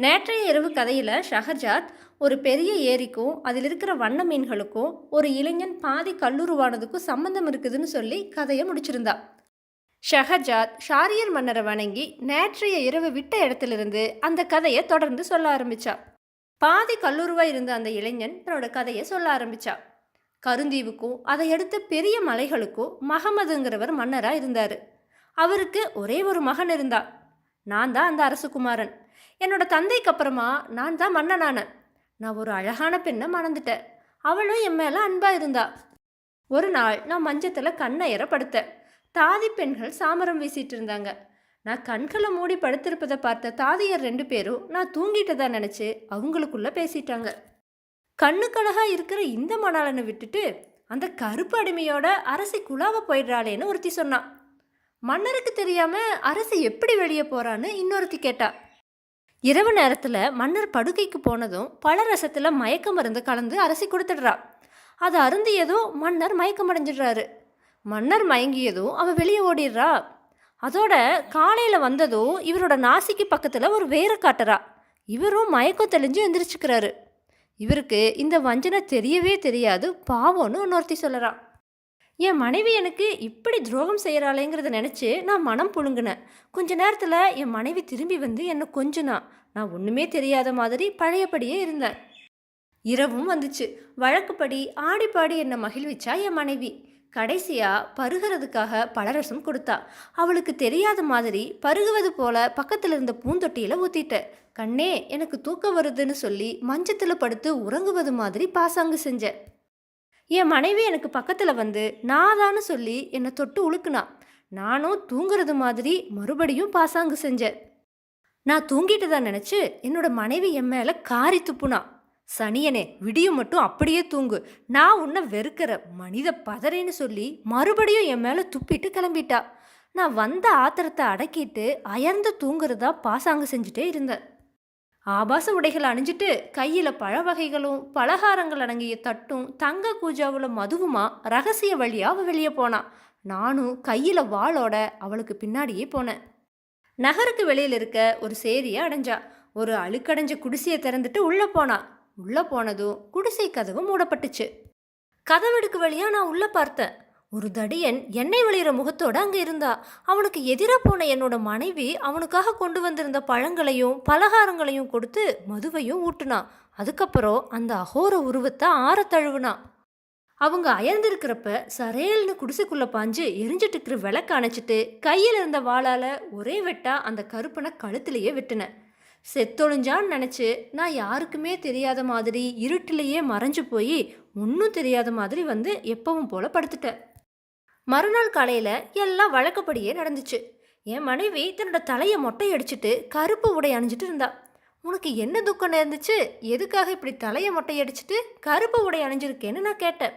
நேற்றைய இரவு கதையில் ஷஹர்ஜாத் ஒரு பெரிய ஏரிக்கும் அதில் இருக்கிற வண்ண மீன்களுக்கும் ஒரு இளைஞன் பாதி கல்லுருவானதுக்கும் சம்பந்தம் இருக்குதுன்னு சொல்லி கதையை முடிச்சிருந்தா. ஷஹஜாத் ஷாரியர் மன்னரை வணங்கி நேற்றைய இரவு விட்ட இடத்திலிருந்து அந்த கதையை தொடர்ந்து சொல்ல ஆரம்பிச்சா. பாதி கல்லூருவாக இருந்த அந்த இளைஞன் தன்னோட கதையை சொல்ல ஆரம்பிச்சா. கருந்தீவுக்கும் அதை அடுத்த பெரிய மலைகளுக்கும் மகமதுங்கிறவர் மன்னராக இருந்தார். அவருக்கு ஒரே ஒரு மகன் இருந்தா. நான் தான் அந்த அரசகுமாரன். என்னோட தந்தைக்கு அப்புறமா நான் தான் மன்னனானேன் நான் ஒரு அழகான பெண்ணை மணந்துட்டேன் அவளும் என் மேலே அன்பாக இருந்தா. ஒரு நாள் நான் மஞ்சத்தில் கண்ணயர படுத்தேன். தாதி பெண்கள் சாமரம் வீசிட்டு இருந்தாங்க. நான் கண்களை மூடி படுத்திருப்பதை பார்த்த தாதியர் ரெண்டு பேரும் நான் தூங்கிட்டதா நினச்சி அவங்களுக்குள்ள பேசிட்டாங்க. கண்ணுக்கழகாக இருக்கிற இந்த மணாளனை விட்டுட்டு அந்த கருப்பு அடிமையோட அரசி குழாவை போயிடுறாளேன்னு ஒருத்தி சொன்னான். மன்னருக்கு தெரியாமல் அரசு எப்படி வெளியே போகிறான்னு இன்னொருத்தி கேட்டா. இரவு நேரத்தில் மன்னர் படுக்கைக்கு போனதும் பல ரசத்தில் மயக்க மருந்து கலந்து அரசி கொடுத்துடுறா. அதை அருந்தியதும் மன்னர் மயக்கமடைஞ்சிடுறாரு. மன்னர் மயங்கியதும் அவள் வெளியே ஓடிடுறா. அதோட காலையில் வந்ததும் இவரோட நாசிக்கு பக்கத்தில் ஒரு வேரை காட்டுறா. இவரும் மயக்கம் தெளிஞ்சு எந்திரிச்சுக்கிறாரு. இவருக்கு இந்த வஞ்சனை தெரியவே தெரியாது பாவம்னு இன்னொருத்தி சொல்லறான் என் மனைவி எனக்கு இப்படி துரோகம் செய்கிறாளேங்கிறத நினச்சி நான் மனம் புழுங்கினேன். கொஞ்ச நேரத்தில் என் மனைவி திரும்பி வந்து என்னை கொஞ்சனா. நான் ஒன்றுமே தெரியாத மாதிரி பழையபடியே இருந்தேன். இரவும் வந்துச்சு. வழக்குப்படி ஆடிப்பாடி என்னை மகிழ்விச்சா என் மனைவி. கடைசியாக பருகிறதுக்காக பலரசம் கொடுத்தா. அவளுக்கு தெரியாத மாதிரி பருகுவது போல பக்கத்தில் இருந்த பூந்தொட்டியில் ஊற்றிட்டேன் கண்ணே எனக்கு தூக்கம் வருதுன்னு சொல்லி மஞ்சத்தில் படுத்து உறங்குவது மாதிரி பாசாங்கு செஞ்சேன். என் மனைவி எனக்கு பக்கத்தில் வந்து நாதான்னு சொல்லி என்னை தொட்டு உழுக்குனா நானும் தூங்குறது மாதிரி மறுபடியும் பாசாங்கு செஞ்சேன். நான் தூங்கிட்டு தான் நினச்சி என்னோட மனைவி என் மேலே காரி துப்புனா சனியனே விடியும் மட்டும் அப்படியே தூங்கு. நான் உன்னை வெறுக்கிற மனித பதறேன்னு சொல்லி மறுபடியும் என் மேலே துப்பிட்டு கிளம்பிட்டா. நான் வந்த ஆத்திரத்தை அடக்கிட்டு அயர்ந்து தூங்குறதா பாசாங்கு செஞ்சுட்டே இருந்தேன். ஆபாச உடைகள் அணிஞ்சிட்டு கையில் பழ வகைகளும் பலகாரங்கள் அடங்கிய தட்டும் தங்க கூஜாவில் மதுவுமா ரகசிய வழியாக அவள் வெளியே போனான் நானும் கையில் வாளோட அவளுக்கு பின்னாடியே போனேன். நகருக்கு வெளியில் இருக்க ஒரு சேரியை அடைஞ்சா ஒரு அழுக்கடைஞ்ச குடிசையை திறந்துட்டு உள்ளே போனா. உள்ளே போனதும் குடிசை கதவு மூடப்பட்டுச்சு. கதவெடுக்கு வழியாக நான் உள்ளே பார்த்தேன். ஒரு தடியன் எண்ணெய் வழியிற முகத்தோட அங்கே இருந்தா. அவனுக்கு எதிராக போன என்னோட மனைவி அவனுக்காக கொண்டு வந்திருந்த பழங்களையும் பலகாரங்களையும் கொடுத்து மதுவையும் ஊட்டுனான் அதுக்கப்புறம் அந்த அகோர உருவத்தை ஆற தழுவுனா. அவங்க அயர்ந்திருக்கிறப்ப சரேல்னு குடிசைக்குள்ளே பாஞ்சு எரிஞ்சிட்டு இருக்கிற விளக்க அணைச்சிட்டு கையில் இருந்த வாளால் ஒரே வெட்டா அந்த கருப்பனை கழுத்திலேயே வெட்டினேன் செத்தொழிஞ்சான்னு நினச்சி நான் யாருக்குமே தெரியாத மாதிரி இருட்டிலேயே மறைஞ்சு போய் ஒன்றும் தெரியாத மாதிரி வந்து எப்பவும் போல படுத்துட்டேன். மறுநாள் காலையில் எல்லாம் வழக்கப்படியே நடந்துச்சு. என் மனைவி தன்னோட தலையை மொட்டை அடிச்சுட்டு கருப்பு உடை அணிஞ்சிட்டு இருந்தா. உனக்கு என்ன துக்கம் நேர்ந்துச்சு? எதுக்காக இப்படி தலையை மொட்டை அடிச்சுட்டு கருப்பு உடை அணிஞ்சிருக்கேன்னு நான் கேட்டேன்.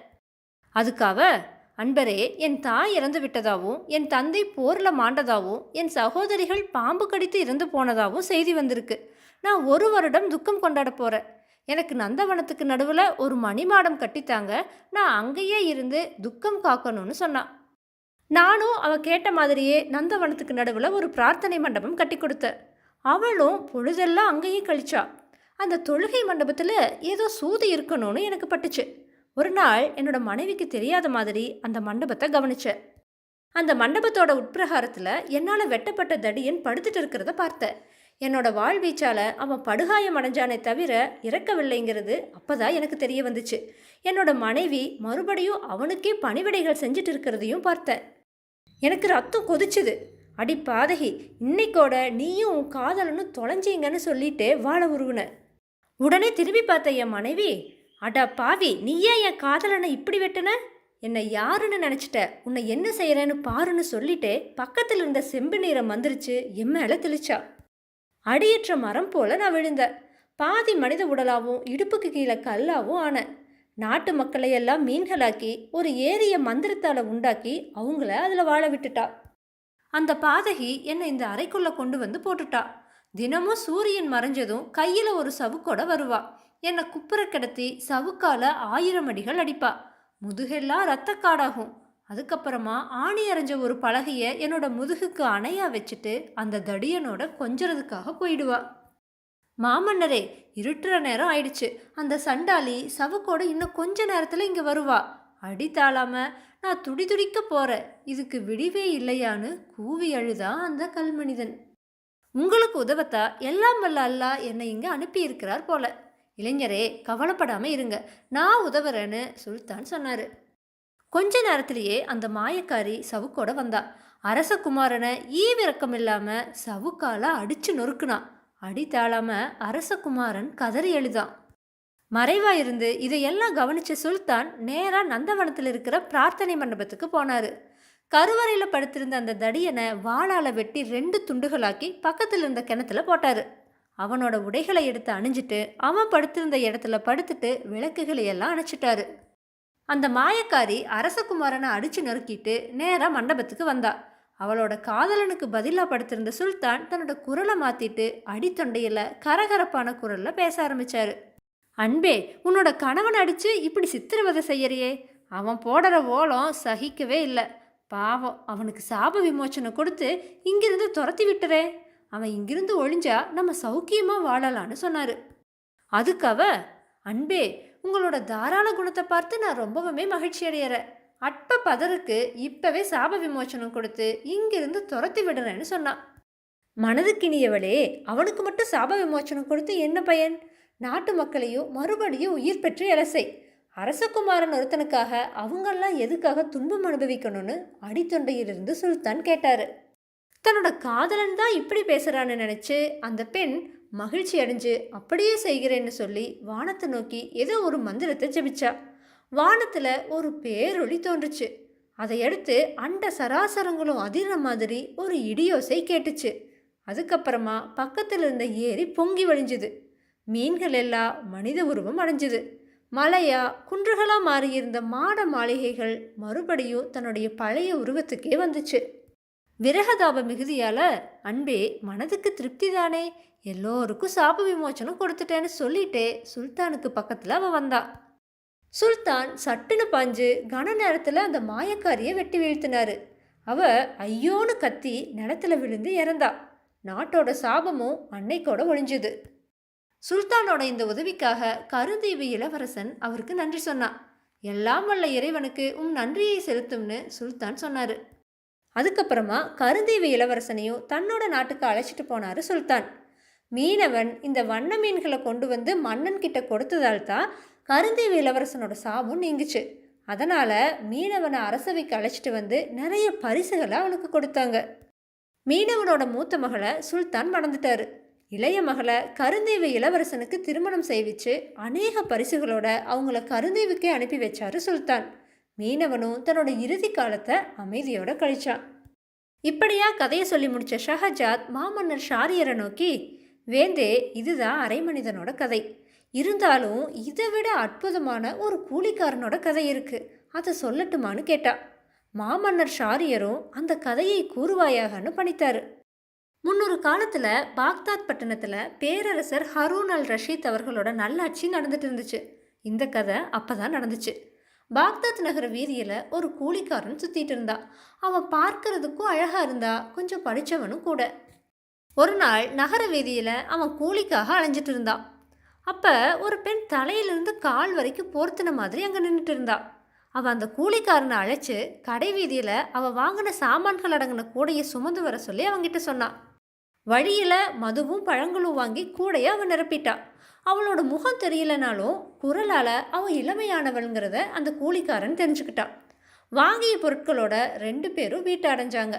அதுக்காக அன்பரே என் தாய் இறந்து விட்டதாகவும் என் தந்தை போரில் மாண்டதாகவும் என் சகோதரிகள் பாம்பு கடித்து இறந்து போனதாகவும் செய்தி வந்திருக்கு. நான் ஒரு வருடம் துக்கம் கொண்டாட போகிறேன் எனக்கு நந்தவனத்துக்கு நடுவில் ஒரு மணிமாடம் கட்டித்தாங்க. நான் அங்கேயே இருந்து துக்கம் காக்கணும்னு சொன்னான். நானும் அவ கேட்ட மாதிரியே நந்தவனத்துக்கு நடுவில் ஒரு பிரார்த்தனை மண்டபம் கட்டி கொடுத்தேன் அவளும் பொழுதெல்லாம் அங்கேயே கழிச்சா. அந்த தொழுகை மண்டபத்தில் ஏதோ சூது இருக்கணும்னு எனக்கு பட்டுச்சு. ஒரு நாள் என்னோட மனைவிக்கு தெரியாத மாதிரி அந்த மண்டபத்தை கவனித்தேன் அந்த மண்டபத்தோட உட்பிரகாரத்தில் என்னால் வெட்டப்பட்ட தடியன் படுத்துட்டு இருக்கிறத பார்த்தேன் என்னோட வாழ்வீச்சால் அவன் படுகாயம் அடைஞ்சானே தவிர இறக்கவில்லைங்கிறது அப்போதான் எனக்கு தெரிய வந்துச்சு. என்னோட மனைவி மறுபடியும் அவனுக்கே பணிவிடைகள் செஞ்சுட்டு இருக்கிறதையும் பார்த்தேன் எனக்கு ரத்தம் கொதிச்சுது. அடி பாதகி இன்னைக்கோட நீயும் உன் காதலனும் தொலைஞ்சீங்கன்னு சொல்லிட்டு வாழ உருவின. உடனே திரும்பி பார்த்த என் மனைவி அடா பாவி நீயே என் காதலனை இப்படி வெட்டின? என்னை யாருன்னு நினச்சிட்ட? உன்னை என்ன செய்கிறேன்னு பாருன்னு சொல்லிட்டு பக்கத்தில் இருந்த செம்பு நீரம் வந்துருச்சு என் மேலே தெளிச்சா. அடியற்ற மரம் போல நான் விழுந்தேன். பாதி மனித உடலாகவும் இடுப்புக்கு கீழே கல்லாவும் ஆனேன் நாட்டு மக்களை எல்லாம் மீன்களாக்கி ஒரு ஏரிய மந்திரத்தால் உண்டாக்கி அவங்கள அதில் வாழ விட்டுட்டா. அந்த பாதகி என்னை இந்த அறைக்குள்ளே கொண்டு வந்து போட்டுட்டா. தினமும் சூரியன் மறைஞ்சதும் கையில் ஒரு சவுக்கோட வருவா. என்னை குப்புற கிடத்தி சவுக்கால ஆயிரம் அடிகள் அடிப்பா. முதுகெல்லாம் ரத்தக்காடாகும் அதுக்கப்புறமா ஆணி அரைஞ்ச ஒரு பலகையை என்னோட முதுகுக்கு அணையா வச்சுட்டு அந்த தடியனோட கொஞ்சறதுக்காக போயிடுவா. மாமன்னரே இருட்டுற நேரம் ஆயிடுச்சு. அந்த சண்டாளி சவுக்கோட இன்னும் கொஞ்ச நேரத்தில் இங்கே வருவா. அடி நான் துடி துடிக்க போகிறேன் இதுக்கு விடிவே இல்லையான்னு கூவி அழுதா அந்த கல்மனிதன். உங்களுக்கு உதவத்தா? எல்லாம் வல்ல அல்லாஹ் என்னை இங்கே அனுப்பியிருக்கிறார் போல. இளைஞரே கவலைப்படாமல் இருங்க. நான் உதவுறேன்னு சுல்தான் சொன்னார். கொஞ்ச நேரத்திலேயே அந்த மாயக்காரி சவுக்கோட வந்தா. அரசகுமாரனை ஈவிரக்கம் இல்லாமல் சவுக்கால அடிச்சு நொறுக்குனான் அடித்தாளாம அரசகுமாரன் கதறி எழுதான். மறைவா இருந்து இதையெல்லாம் கவனிச்ச சுல்தான் நேரா நந்தவனத்தில் இருக்கிற பிரார்த்தனை மண்டபத்துக்கு போனாரு. கருவறையில படுத்திருந்த அந்த தடியனை வாளால வெட்டி ரெண்டு துண்டுகளாக்கி பக்கத்தில் இருந்த கிணத்துல போட்டாரு. அவனோட உடைகளை எடுத்து அணிஞ்சிட்டு அவன் படுத்திருந்த இடத்துல படுத்துட்டு விளக்குகளை எல்லாம் அணைச்சிட்டாரு. அந்த மாயக்காரி அரசகுமாரனை அடிச்சு நொறுக்கிட்டு நேரா மண்டபத்துக்கு வந்தா. அவளோட காதலனுக்கு பதிலாக படுத்திருந்த சுல்தான் தன்னோட குரலை மாத்திட்டு அடித்தொண்டையில் கரகரப்பான குரலில் பேச ஆரம்பித்தார் அன்பே உன்னோட கணவன் அடித்து இப்படி சித்திரவதை செய்யறியே? அவன் போடுற ஓலம் சகிக்கவே இல்லை. பாவம் அவனுக்கு சாப விமோச்சனை கொடுத்து இங்கிருந்து துரத்தி விட்டுறே. அவன் இங்கிருந்து ஒழிஞ்சா நம்ம சௌக்கியமாக வாழலான்னு சொன்னார். அதுக்கு அவ அன்பே உங்களோட தாராள குணத்தை பார்த்து நான் ரொம்பவுமே மகிழ்ச்சி அடையிறேன் அற்ப பதருக்கு இப்பவே சாப விமோச்சனம் கொடுத்து இங்கிருந்து துரத்தி விடுறேன்னு சொன்னான். மனதுக்கினியவளே அவனுக்கு மட்டும் சாப விமோச்சனம் கொடுத்து என்ன பயன்? நாட்டு மக்களையும் மறுபடியும் உயிர் பெற்று எலசை. அரசகுமாரன் ஒருத்தனுக்காக அவங்கெல்லாம் எதுக்காக துன்பம் அனுபவிக்கணும்னு அடித்தொண்டையிலிருந்து சுல்தான் கேட்டாரு. தன்னோட காதலன் தான் இப்படி பேசுறான்னு நினைச்சு அந்த பெண் மகிழ்ச்சி அடைஞ்சு அப்படியே செய்கிறேன்னு சொல்லி வானத்தை நோக்கி ஏதோ ஒரு மந்திரத்தை ஜெபிச்சா. வானத்தில் ஒரு பேரொளி தோன்றுச்சு. அதையடுத்து அண்ட சராசரங்களும் அதிர்ற மாதிரி ஒரு இடியோசை கேட்டுச்சு. அதுக்கப்புறமா பக்கத்தில் இருந்த ஏரி பொங்கி வழிஞ்சுது. மீன்கள் எல்லாம் மனித உருவம் அடைஞ்சுது. மலையா குன்றுகளாக மாறியிருந்த மாட மாளிகைகள் மறுபடியும் தன்னுடைய பழைய உருவத்துக்கே வந்துச்சு. விரகதாப மிகுதியால் அன்பே மனதுக்கு திருப்தி தானே எல்லோருக்கும் சாப விமோச்சனம் கொடுத்துட்டேன்னு சொல்லிட்டே சுல்தானுக்கு பக்கத்தில் அவள் வந்தாள் சுல்தான் சட்டுன்னு பாஞ்சு கன நேரத்தில் அந்த மாயக்காரியை வெட்டி வீழ்த்தினாரு. அவ ஐயோன்னு கத்தி நிலத்துல விழுந்து இறந்தா. நாட்டோட சாபமும் அன்னைக்கோட ஒழிஞ்சுது சுல்தானோட இந்த உதவிக்காக கருந்தீவு இளவரசன் அவருக்கு நன்றி சொன்னான் எல்லாம் வல்ல இறைவனுக்கு உம் நன்றியை செலுத்தும்னு சுல்தான் சொன்னார். அதுக்கப்புறமா கருந்தீவு இளவரசனையும் தன்னோட நாட்டுக்கு அழைச்சிட்டு போனார் சுல்தான். மீனவன் இந்த வண்ண மீன்களை கொண்டு வந்து மன்னன் கிட்ட கொடுத்ததால் தான் கருந்தீவு இளவரசனோட சாபம் நீங்கிச்சு. அதனால் மீனவனை அரசவைக்கு அழைச்சிட்டு வந்து நிறைய பரிசுகளை அவனுக்கு கொடுத்தாங்க. மீனவனோட மூத்த மகளை சுல்தான் மறந்துட்டாரு இளைய மகளை கருந்தீவு இளவரசனுக்கு திருமணம் செய்விச்சு அநேக பரிசுகளோட அவங்கள கருந்தீவுக்கே அனுப்பி வச்சாரு சுல்தான். மீனவனும் தன்னோட இறுதி காலத்தை அமைதியோட கழிச்சான். இப்படியா கதையை சொல்லி முடிச்ச ஷஹஜாத் மாமன்னர் ஷாரியரை நோக்கி வேந்தே இதுதான் அரைமனிதனோட கதை. இருந்தாலும் இதை விட அற்புதமான ஒரு கூலிக்காரனோட கதை இருக்கு. அதை சொல்லட்டுமான்னு கேட்டா. மாமன்னர் ஷாரியரும் அந்த கதையை கூறுவாயாகன்னு பணித்தாரு. முன்னொரு காலத்தில் பாக்தாத் பட்டணத்தில் பேரரசர் ஹரூன் அல் ரஷீத் அவர்களோட நல்லாட்சி நடந்துட்டு இருந்துச்சு. இந்த கதை அப்போ தான் நடந்துச்சு. பாக்தாத் நகர வீதியில் ஒரு கூலிக்காரன் சுற்றிட்டு இருந்தா. அவன் பார்க்கறதுக்கும் அழகாக இருந்தா கொஞ்சம் படித்தவனும் கூட. ஒரு நாள் நகர வீதியில் அவன் கூலிக்காக அலைஞ்சிட்டு இருந்தான். அப்போ ஒரு பெண் தலையிலிருந்து கால் வரைக்கும் போர்த்தின மாதிரி அங்கே நின்றுட்டு இருந்தா. அவள் அந்த கூலிக்காரனை அழைச்சி கடை வீதியில் அவள் வாங்கின சாமான்கள் அடங்கின கூடையை சுமந்து வர சொல்லி அவங்கிட்ட சொன்னான் வழியில் மதுவும் பழங்களும் வாங்கி கூடையை அவன் நிரப்பிட்டா. அவளோட முகம் தெரியலனாலும் குரலால் அவன் இளமையானவள்ங்கிறத அந்த கூலிக்காரன் தெரிஞ்சுக்கிட்டான் வாங்கிய பொருட்களோட ரெண்டு பேரும் வீட்டை அடைஞ்சாங்க.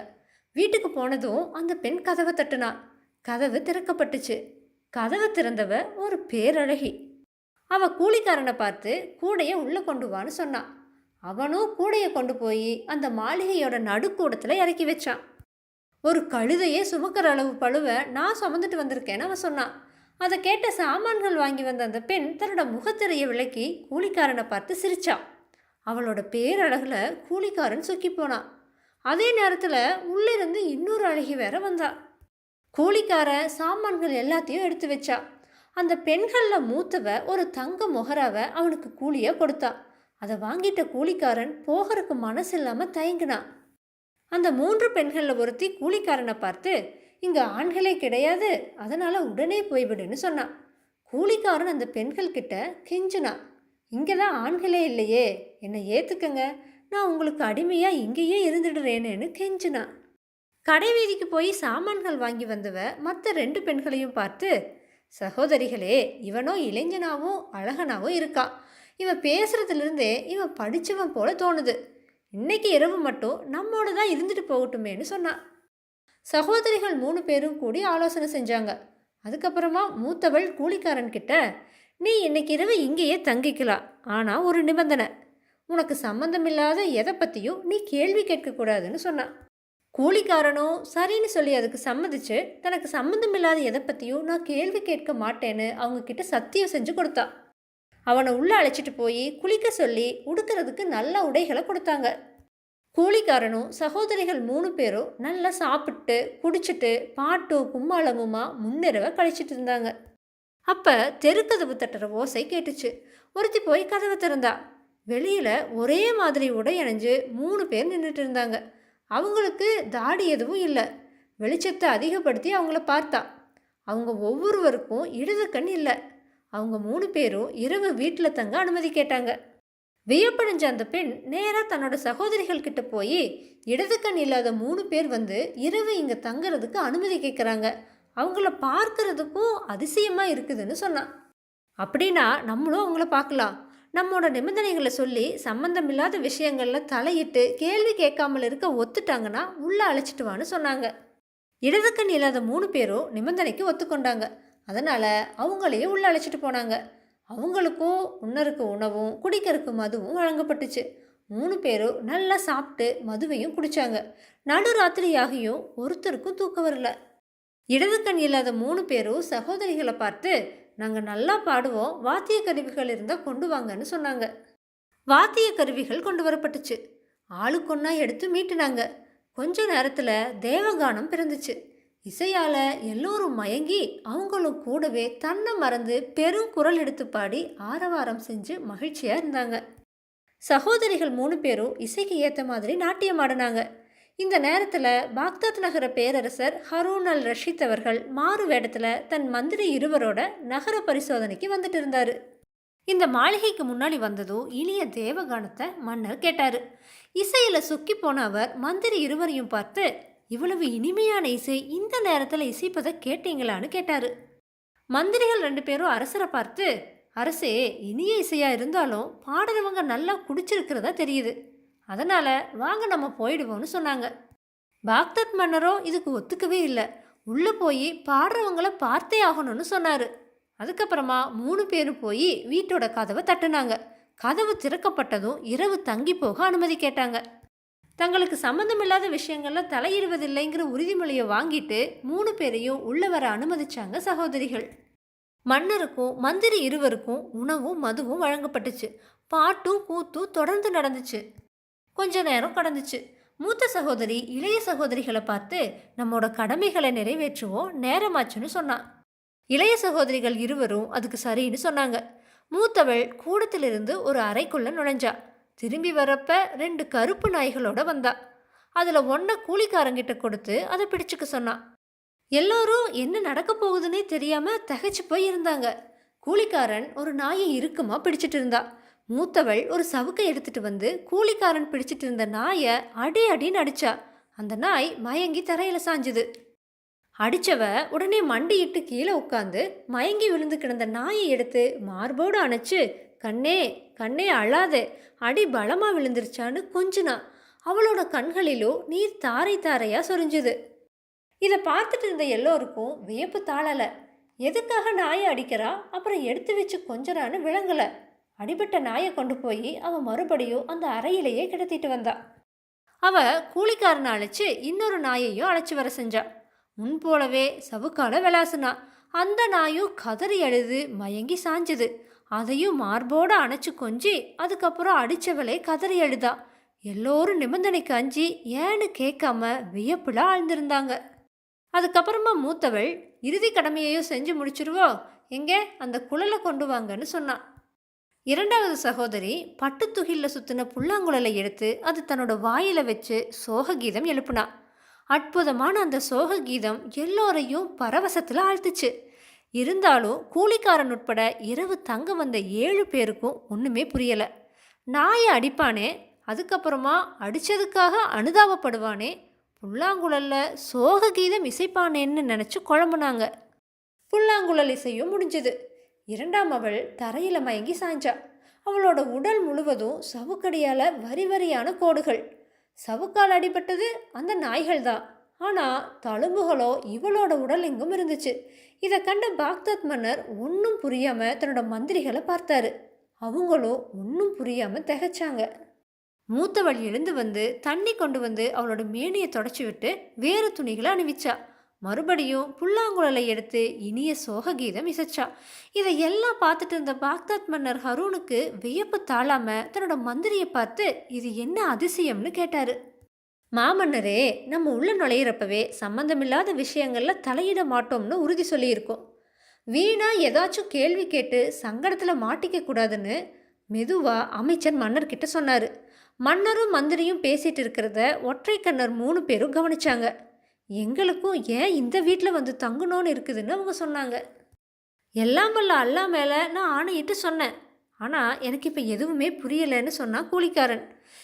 வீட்டுக்கு போனதும் அந்த பெண் கதவை தட்டுனா. கதவு திறக்கப்பட்டுச்சு. கதவை திறந்தவ ஒரு பேரழகி. அவ கூலிக்காரனை பார்த்து கூடைய உள்ளே கொண்டு வான்னு சொன்னான் அவனும் கூடையை கொண்டு போய் அந்த மாளிகையோட நடுக்கூடத்தில் இறக்கி வச்சான். ஒரு கழுதையே சுமக்கிற அளவு பழுவை நான் சுமந்துட்டு வந்திருக்கேன்னு அவன் சொன்னான். அதை கேட்ட சாமான்கள் வாங்கி வந்த அந்த பெண் தன்னோட முகத்திரையை விளக்கி கூலிக்காரனை பார்த்து சிரிச்சான் அவளோட பேரழகில் கூலிக்காரன் சொக்கி போனான். அதே நேரத்தில் உள்ளிருந்து இன்னொரு அழகி வேற வந்தாள் கூலிக்காரன் சாமான்கள் எல்லாத்தையும் எடுத்து வச்சா. அந்த பெண்களில் மூத்தவ ஒரு தங்க மொகராவை அவனுக்கு கூலியாக கொடுத்தா. அதை வாங்கிட்ட கூலிக்காரன் போகிறதுக்கு மனசு இல்லாமல் தயங்கினான் அந்த மூன்று பெண்களில் ஒருத்தி கூலிக்காரனை பார்த்து இங்கே ஆண்களே கிடையாது அதனால் உடனே போய்விடுன்னு சொன்னான் கூலிக்காரன் அந்த பெண்கள் கிட்ட கெஞ்சினான் இங்கே தான் ஆண்களே இல்லையே என்னை ஏற்றுக்கங்க நான் உங்களுக்கு அடிமையாக இங்கேயே இருந்துடுறேனேன்னு கெஞ்சினான் கடை வீதிக்கு போய் சாமான்கள் வாங்கி வந்தவ மற்ற ரெண்டு பெண்களையும் பார்த்து சகோதரிகளே இவனோ இளைஞனாவும் அழகனாவும் இருக்கான் இவன் பேசுறதுலேருந்தே இவன் படித்தவன் போல தோணுது. இன்னைக்கு இரவு மட்டும் நம்மோட தான் இருந்துட்டு போகட்டுமேன்னு சொன்னான் சகோதரிகள் மூணு பேரும் கூடி ஆலோசனை செஞ்சாங்க. அதுக்கப்புறமா மூத்தவள் கூலிக்காரன் கிட்ட நீ இன்னைக்கு இரவு இங்கேயே தங்கிக்கலாம் ஆனால் ஒரு நிபந்தனை. உனக்கு சம்மந்தமில்லாத எதை பற்றியும் நீ கேள்வி கேட்கக்கூடாதுன்னு சொன்னான் கூலிக்காரனும் சரின்னு சொல்லி அதுக்கு சம்மதிச்சு தனக்கு சம்மந்தமில்லாத எதை பற்றியும் நான் கேள்வி கேட்க மாட்டேன்னு அவங்க கிட்ட சத்தியம் செஞ்சு கொடுத்தா. அவனை உள்ளே அழைச்சிட்டு போய் குளிக்க சொல்லி உடுக்கிறதுக்கு நல்ல உடைகளை கொடுத்தாங்க. கூலிக்காரனும் சகோதரிகள் மூணு பேரும் நல்லா சாப்பிட்டு குடிச்சிட்டு பாட்டும் கும்மாளமுமா முன்னிரவை கழிச்சிட்டு இருந்தாங்க. அப்போ தெருக்கதவு தட்டுற ஓசை கேட்டுச்சு. ஒருத்தி போய் கதவை திறந்தா. வெளியில் ஒரே மாதிரி உடை அணிஞ்சு மூணு பேர் நின்றுட்டு இருந்தாங்க. அவங்களுக்கு தாடி எதுவும் இல்லை. வெளிச்சத்தை அதிகப்படுத்தி அவங்கள பார்த்தா. அவங்க ஒவ்வொருவருக்கும் இடது கண் இல்லை. அவங்க மூணு பேரும் இரவு வீட்டில் தங்க அனுமதி கேட்டாங்க. வியப்படைஞ்ச அந்த பெண் நேராக தன்னோட சகோதரிகள் கிட்ட போய் இடது கண் இல்லாத மூணு பேர் வந்து இரவு இங்கே தங்குறதுக்கு அனுமதி கேட்குறாங்க அவங்கள பார்க்கறதுக்கும் அதிசயமாக இருக்குதுன்னு சொன்னான். அப்படின்னா நம்மளும் அவங்கள பார்க்கலாம். நம்மோட நிபந்தனைகளை சொல்லி சம்மந்தமில்லாத விஷயங்களில் தலையிட்டு கேள்வி கேட்காமல் இருக்க ஒத்துட்டாங்கன்னா உள்ளே அழைச்சிட்டு வான்னு சொன்னாங்க. இடதுக்கண் இல்லாத மூணு பேரும் நிபந்தனைக்கு ஒத்துக்கொண்டாங்க. அதனால் அவங்களையே உள்ளே அழைச்சிட்டு போனாங்க. அவங்களுக்கும் உணருக்கு உணவும் குடிக்கிறதுக்கு மதுவும் வழங்கப்பட்டுச்சு. மூணு பேரும் நல்லா சாப்பிட்டு மதுவையும் குடித்தாங்க நடு ராத்திரியாகியும் ஒருத்தருக்கும் தூக்கம் வரல. இடது கண் இல்லாத மூணு பேரும் சகோதரிகளை பார்த்து நாங்கள் நல்லா பாடுவோம் வாத்திய கருவிகள் இருந்தால் கொண்டு வாங்கன்னு சொன்னாங்க. வாத்திய கருவிகள் கொண்டு வரப்பட்டுச்சு. ஆளுக்கொன்னா எடுத்து மீட்டுனாங்க. கொஞ்ச நேரத்தில் தேவகானம் பிறந்துச்சு. இசையால் எல்லோரும் மயங்கி அவங்களும் கூடவே தன்னை மறந்து பெரும் குரல் எடுத்து பாடி ஆரவாரம் செஞ்சு மகிழ்ச்சியாக இருந்தாங்க. சகோதரிகள் மூணு பேரும் இசைக்கு ஏற்ற மாதிரி நாட்டியம் ஆடினாங்க. இந்த நேரத்தில் பாக்தாத் நகர பேரரசர் ஹரூன் அல் ரஷீத் அவர்கள் மாறு வேடத்தில் தன் மந்திரி இருவரோட நகர பரிசோதனைக்கு வந்துட்டு இருந்தார். இந்த மாளிகைக்கு முன்னாடி வந்ததும் இனிய தேவகானத்தை மன்னர் கேட்டார். இசையில் சுக்கி போன அவர் மந்திரி இருவரையும் பார்த்து இவ்வளவு இனிமையான இசை இந்த நேரத்தில் இசைப்பதை கேட்டீங்களான்னு கேட்டார். மந்திரிகள் ரெண்டு பேரும் அரசரை பார்த்து அரசே இனிய இசையாக இருந்தாலும் பாடுறவங்க நல்லா குடிச்சிருக்கிறதா தெரியுது. அதனால் வாங்க நம்ம போயிடுவோம்னு சொன்னாங்க. பாக்தத் மன்னரோ இதுக்கு ஒத்துக்கவே இல்லை. உள்ளே போய் பாடுறவங்கள பார்த்தே ஆகணும்னு சொன்னார். அதுக்கப்புறமா மூணு பேரும் போய் வீட்டோட கதவை தட்டுனாங்க. கதவு திறக்கப்பட்டதும் இரவு தங்கி போக அனுமதி கேட்டாங்க. தங்களுக்கு சம்மந்தமில்லாத விஷயங்கள்ல தலையிடுவதில்லைங்கிற உறுதிமொழியை வாங்கிட்டு மூணு பேரையும் உள்ள வர அனுமதிச்சாங்க சகோதரிகள். மன்னருக்கும் மந்திரி இருவருக்கும் உணவும் மதுவும் வழங்கப்பட்டுச்சு. பாட்டும் கூத்தும் தொடர்ந்து நடந்துச்சு. கொஞ்ச நேரம் கடந்துச்சு. மூத்த சகோதரி இளைய சகோதரிகளை பார்த்து நம்மோட கடமைகளை நிறைவேற்றுவோம் நேரமாச்சுன்னு சொன்னான் இளைய சகோதரிகள் இருவரும் அதுக்கு சரின்னு சொன்னாங்க. மூத்தவள் கூடத்திலிருந்து ஒரு அறைக்குள்ள நுழைஞ்சா. திரும்பி வரப்ப ரெண்டு கருப்பு நாய்களோட வந்தா. அதில் ஒன்றை கூலிக்காரங்கிட்ட கொடுத்து அதை பிடிச்சுக்க சொன்னான் எல்லோரும் என்ன நடக்க போகுதுன்னே தெரியாமல் தகைச்சு போய் இருந்தாங்க. கூலிக்காரன் ஒரு நாயை இருக்குமா பிடிச்சிட்டு இருந்தா மூத்தவள் ஒரு சவுக்கை எடுத்துட்டு வந்து கூலிக்காரன் பிடிச்சிட்டு இருந்த நாயை அடி அடின்னு அடிச்சா. அந்த நாய் மயங்கி தரையில சாஞ்சுது. அடிச்சவ உடனே மண்டியிட்டு கீழே உட்காந்து மயங்கி விழுந்து கிடந்த நாயை எடுத்து மார்போடு அணைச்சு கண்ணே கண்ணே அழாதே அடி பலமா விழுந்துருச்சான்னு கொஞ்சினா. அவளோட கண்களிலோ நீர் தாரை தாரையா சொரிஞ்சுது. இதை பார்த்துட்டு இருந்த எல்லோருக்கும் வியப்பு தாழலை. எதுக்காக நாயை அடிக்கிறா? அப்புறம் எடுத்து வச்சு கொஞ்சரான்னு விளங்கலை. அடிபட்ட நாயை கொண்டு போய் அவன் மறுபடியும் அந்த அறையிலேயே கிடத்திட்டு வந்தா. அவ கூலிக்காரனை அழைச்சி இன்னொரு நாயையும் அழைச்சி வர செஞ்சா. முன் போலவே சவுக்கால விளாசுனா. அந்த நாயும் கதறி அழுது மயங்கி சாஞ்சுது. அதையும் மார்போடு அணைச்சு கொஞ்சி அதுக்கப்புறம் அடிச்சவளே கதறி எழுதா எல்லோரும் நிபந்தனைக்கு அஞ்சி ஏன்னு கேட்காம வியப்புல ஆழ்ந்திருந்தாங்க. அதுக்கப்புறமா மூத்தவள் இறுதி கடமையையும் செஞ்சு முடிச்சிருவோ? எங்கே? அந்த குழலை கொண்டு வாங்கன்னு சொன்னான் இரண்டாவது சகோதரி பட்டுத்துகில்ல சுத்தின புல்லாங்குழலை எடுத்து அது தன்னோட வாயில வச்சு சோக கீதம் எழுப்புனா. அற்புதமான அந்த சோக கீதம் எல்லோரையும் பரவசத்தில் ஆழ்த்துச்சு. இருந்தாலும் கூலிக்காரன் உட்பட இரவு தங்க வந்த ஏழு பேருக்கும் ஒன்றுமே புரியலை. நாயை அடிப்பானே அதுக்கப்புறமா அடித்ததுக்காக அனுதாபப்படுவானே புல்லாங்குழல்ல சோக கீதம் இசைப்பானேன்னு நினச்சி குழம்புனாங்க. புல்லாங்குழல் இசையும் முடிஞ்சது. இரண்டாம் அவள் தரையில் மயங்கி சாய்ஞ்சா அவளோட உடல் முழுவதும் சவுக்கடியால் வரி வரியான கோடுகள். சவுக்கால் அடிபட்டது அந்த நாய்கள் தான். ஆனால் தழும்புகளோ இவளோட உடல் எங்கும் இருந்துச்சு. இதை கண்ட பாக்தாத் மன்னர் ஒன்றும் புரியாமல் தன்னோட மந்திரிகளை பார்த்தாரு. அவங்களும் ஒன்றும் புரியாமல் திகைச்சாங்க. மூத்தவள் எழுந்து வந்து தண்ணி கொண்டு வந்து அவளோட மேனியை தொடச்சி விட்டு வேறு துணிகளை அணிவிச்சா. மறுபடியும் புல்லாங்குழலை எடுத்து இனிய சோக கீதம் இசைச்சா. இதை எல்லாம் பார்த்துட்டு இருந்த பாக்தாத் மன்னர் ஹரூனுக்கு வியப்பு தாழாம தன்னோட மந்திரியை பார்த்து இது என்ன அதிசயம்னு கேட்டாரு. மாமன்னரே நம்ம உள்ள நுழையிறப்பவே சம்பந்தமில்லாத விஷயங்கள்ல தலையிட மாட்டோம்னு உறுதி சொல்லியிருக்கோம். வீணா ஏதாச்சும் கேள்வி கேட்டு சங்கடத்தில் மாட்டிக்க கூடாதுன்னு மெதுவா அமைச்சர் மன்னர்கிட்ட சொன்னார். மன்னரும் மந்திரியும் பேசிட்டு இருக்கிறத ஒற்றை கண்ணர் மூணு பேரும் கவனிச்சாங்க. எங்களுக்கும் ஏன் இந்த வீட்டில் வந்து தங்கணும்னு இருக்குதுன்னு அவங்க சொன்னாங்க. எல்லாம் வல்ல அல்லா மேலே நான் ஆணையிட்டு சொன்னேன். ஆனால் எனக்கு இப்போ எதுவுமே புரியலைன்னு சொன்னான் கூலிக்காரன்.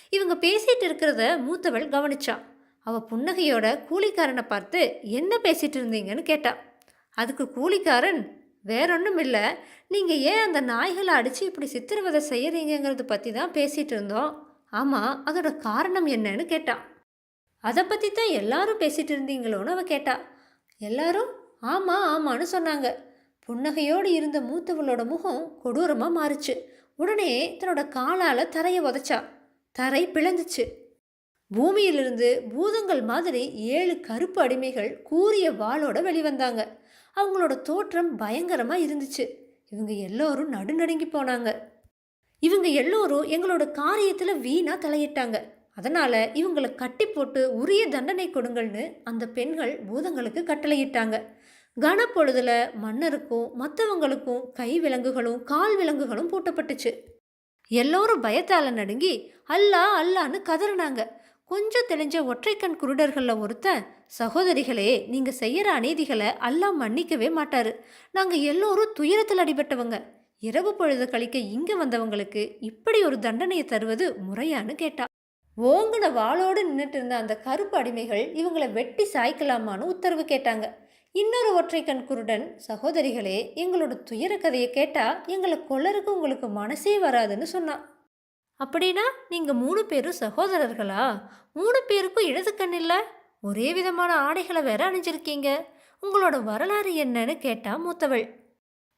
இவங்க பேசிட்டு இருக்கிறத மூத்தவள் கவனிச்சா. அவள் புன்னகையோட கூலிக்காரனை பார்த்து என்ன பேசிகிட்டு இருந்தீங்கன்னு கேட்டா. அதுக்கு கூலிக்காரன் வேறொன்றும் இல்லை நீங்கள் ஏன் அந்த நாய்களை அடித்து இப்படி சித்திரவதை செய்கிறீங்கிறத பற்றி தான் பேசிகிட்டு இருந்தோம். ஆமாம் அதோட காரணம் என்னன்னு கேட்டான் அதை பற்றி தான் எல்லாரும் பேசிகிட்டு இருந்தீங்களோன்னு அவ கேட்டா. எல்லாரும் ஆமாம் ஆமான்னு சொன்னாங்க. புன்னகையோடு இருந்த மூத்தவளோட முகம் கொடூரமாக மாறுச்சு. உடனே தன்னோட காலால் தரையை உதச்சா. தரை பிளந்துச்சு. பூமியிலிருந்து பூதங்கள் மாதிரி ஏழு கருப்பு அடிமைகள் கூரிய வாளோட வெளிவந்தாங்க. அவங்களோட தோற்றம் பயங்கரமாக இருந்துச்சு. இவங்க எல்லோரும் நடுநடுங்கி போனாங்க. இவங்க எல்லோரும் எங்களோட காரியத்தில் வீணாக தலையிட்டாங்க. அதனால் இவங்களை கட்டி போட்டு உரிய தண்டனை கொடுங்கள்னு அந்த பெண்கள் பூதங்களுக்கு கட்டளையிட்டாங்க. கனப்பொழுதுல மன்னருக்கும் மற்றவங்களுக்கும் கை விலங்குகளும் கால் விலங்குகளும் பூட்டப்பட்டுச்சு. எல்லோரும் பயத்தால் நடுங்கி அல்லா அல்லான்னு கதறினாங்க. கொஞ்சம் தெளிஞ்ச ஒற்றைக்கண் குருடர்களில் ஒருத்தன் சகோதரிகளே நீங்கள் செய்கிற அநீதிகளை அல்லாஹ் மன்னிக்கவே மாட்டார். நாங்கள் எல்லோரும் துயரத்தில் அடிபட்டவங்க. இரவு பொழுது கழிக்க இங்கே வந்தவங்களுக்கு இப்படி ஒரு தண்டனையை தருவது முறையான்னு கேட்டா. ஓங்கின வாளோடு நின்றுட்டு இருந்த அந்த கருப்பு அடிமைகள் இவங்களை வெட்டி சாய்க்கலாமான்னு உத்தரவு கேட்டாங்க. இன்னொரு ஒற்றைக்கண் குருடன் சகோதரிகளே எங்களோட துயர கதையை கேட்டால் எங்களை கொள்ளருக்கு உங்களுக்கு மனசே வராதுன்னு சொன்னான் அப்படின்னா நீங்கள் மூணு பேரும் சகோதரர்களா? மூணு பேருக்கும் இடது கண் இல்லை? ஒரே விதமான ஆடைகளை வேற அணிஞ்சிருக்கீங்க. உங்களோட வரலாறு என்னன்னு கேட்டா மூத்தவள்.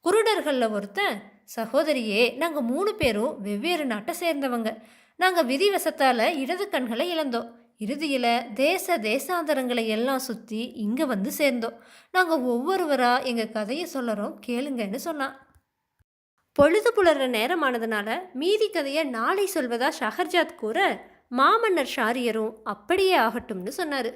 குருடர்களில் ஒருத்தன் சகோதரியே நாங்கள் மூணு பேரும் வெவ்வேறு நாட்டை சேர்ந்தவங்க. நாங்கள் விதிவசத்தால் இடது கண்களை இழந்தோம். இறுதியில் தேச தேசாந்தரங்களை எல்லாம் சுற்றி இங்கே வந்து சேர்ந்தோம். நாங்கள் ஒவ்வொருவராக எங்கள் கதையை சொல்லறோம் கேளுங்கன்னு சொன்னான். பொழுது புலர்ற நேரமானதுனால மீதி கதையை நாளை சொல்வதா ஷஹர்ஜாத் கூற மாமன்னர் ஷாரியரும் அப்படியே ஆகட்டும்னு சொன்னார்.